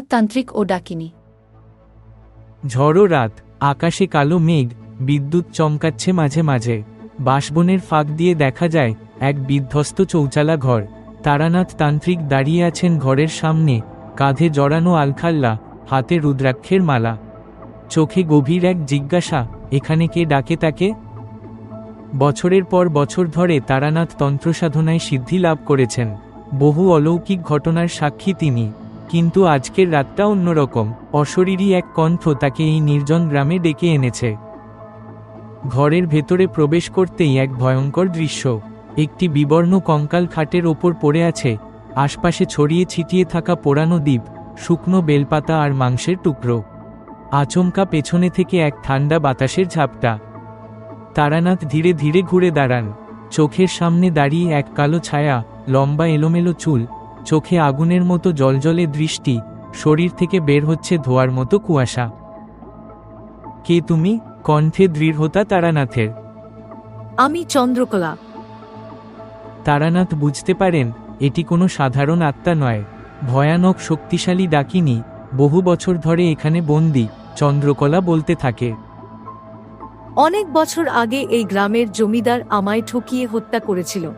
তান্ত্রিক ও ডাকিনী। ঝড়ো রাত, আকাশে কালো মেঘ, বিদ্যুৎ চমকাচ্ছে মাঝে মাঝে। বাঁশবনের ফাঁক দিয়ে দেখা যায় এক বিধ্বস্ত চৌচালা ঘর। তারানাথ তান্ত্রিক দাঁড়িয়ে আছেন ঘরের সামনে, কাঁধে জড়ানো আলখাল্লা, হাতে রুদ্রাক্ষের মালা। চোখে গভীর এক জিজ্ঞাসা, এখানে কে ডাকে তাকে? বছরের পর বছর ধরে তারানাথ তন্ত্রসাধনায় সিদ্ধি লাভ করেছেন। বহু অলৌকিক ঘটনার সাক্ষী তিনি। কিন্তু আজকের রাতটা অন্যরকম। অশরীরী এক কণ্ঠ তাকে এই নির্জন গ্রামে ডেকে এনেছে। ঘরের ভেতরে প্রবেশ করতেই এক ভয়ঙ্কর দৃশ্য। একটি বিবর্ণ কঙ্কাল খাটের ওপর পড়ে আছে। আশপাশে ছড়িয়ে ছিটিয়ে থাকা পোড়ানো দ্বীপ, শুকনো বেলপাতা আর মাংসের টুকরো। আচমকা পেছনে থেকে এক ঠান্ডা বাতাসের ঝাপটা। তারানাথ ধীরে ধীরে ঘুরে দাঁড়ান। চোখের সামনে দাঁড়িয়ে এক কালো ছায়া, লম্বা এলোমেলো চুল চোখে আগুনের মতো জলজলে দৃষ্টি শরীর থেকে বের হচ্ছে ধোয়ার মতো কুয়াশা। কে তুমি? কণ্ঠে দৃঢ়তা তারানাথের। আমি চন্দ্রকলা। তারানাথ বুঝতে পারেন এটি কোনো সাধারণ আত্মা নয় ভয়ানক শক্তিশালী ডাকিনী বহু বছর ধরে এখানে বন্দি চন্দ্রকলা বলতে থাকে। অনেক বছর আগে এই গ্রামের জমিদার আমায় ঠকিয়ে হত্যা করেছিল।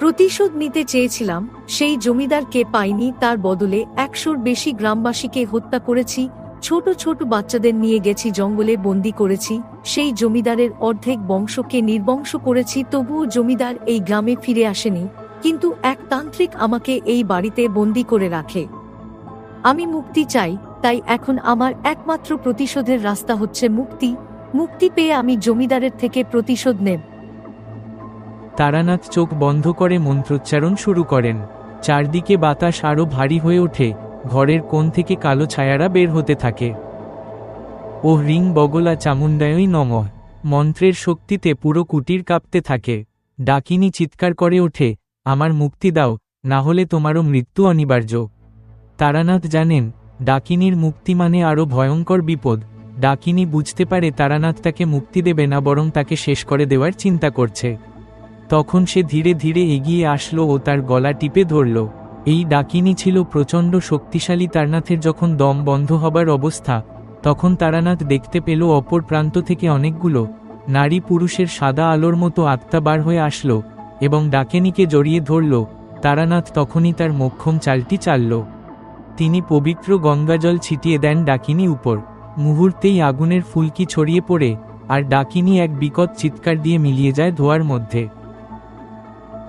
প্রতিশোধ নিতে চেয়েছিলাম, সেই জমিদারকে পাইনি, তার বদলে একশোর বেশি গ্রামবাসীকে হত্যা করেছি, ছোট ছোট বাচ্চাদের নিয়ে গেছি, জঙ্গলে বন্দি করেছি, সেই জমিদারের অর্ধেক বংশকে নির্বংশ করেছি, তবুও জমিদার এই গ্রামে ফিরে আসেনি, কিন্তু এক তান্ত্রিক আমাকে এই বাড়িতে বন্দি করে রাখে। আমি মুক্তি চাই, তাই এখন আমার একমাত্র প্রতিশোধের রাস্তা হচ্ছে মুক্তি মুক্তি পেয়ে আমি জমিদারের থেকে প্রতিশোধ নেব। তারানাথ চোখ বন্ধ করে মন্ত্রোচ্চারণ শুরু করেন। চারদিকে বাতাস আরও ভারী হয়ে ওঠে, ঘরের কোণ থেকে কালো ছায়ারা বের হতে থাকে। ও রিং বগলা চামুণ্ডায়ই নম। মন্ত্রের শক্তিতে পুরো কুটির কাঁপতে থাকে। ডাকিনী চিৎকার করে ওঠে, আমার মুক্তি দাও, না হলে তোমারও মৃত্যু অনিবার্য। তারানাথ জানেন, ডাকিনীর মুক্তি মানে আরও ভয়ঙ্কর বিপদ। ডাকিনী বুঝতে পারে তারানাথ তাকে মুক্তি দেবে না বরং তাকে শেষ করে দেওয়ার চিন্তা করছে। তখন সে ধীরে ধীরে এগিয়ে আসলো ও তার গলা টিপে ধরল। এই ডাকিনী ছিল প্রচণ্ড শক্তিশালী তারনাথের যখন দম বন্ধ হবার অবস্থা, তখন তারানাথ দেখতে পেল অপর প্রান্ত থেকে অনেকগুলো নারী পুরুষের সাদা আলোর মতো আত্মা বার হয়ে আসলো এবং ডাকেনিকে জড়িয়ে ধরল। তারানাথ তখনই তার মোক্ষম চালটি চালল। তিনি পবিত্র গঙ্গাজল ছিটিয়ে দেন ডাকিনী উপর। মুহূর্তেই আগুনের ফুলকি ছড়িয়ে পড়ে আর ডাকিনী এক বিকট চিৎকার দিয়ে মিলিয়ে যায় ধোয়ার মধ্যে।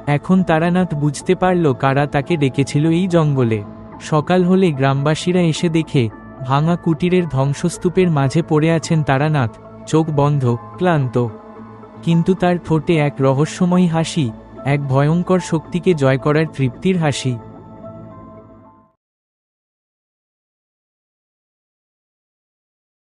এখন তারানাথ বুঝতে পারল কারা তাকে ডেকেছিল এই জঙ্গলে। সকাল হলে গ্রামবাসীরা এসে দেখে, ভাঙা কুটিরের ধ্বংসস্তূপের মাঝে পড়ে আছেন তারানাথ, চোখ বন্ধ, ক্লান্ত। কিন্তু তার ঠোঁটে এক রহস্যময় হাসি, এক ভয়ঙ্কর শক্তিকে জয় করার তৃপ্তির হাসি।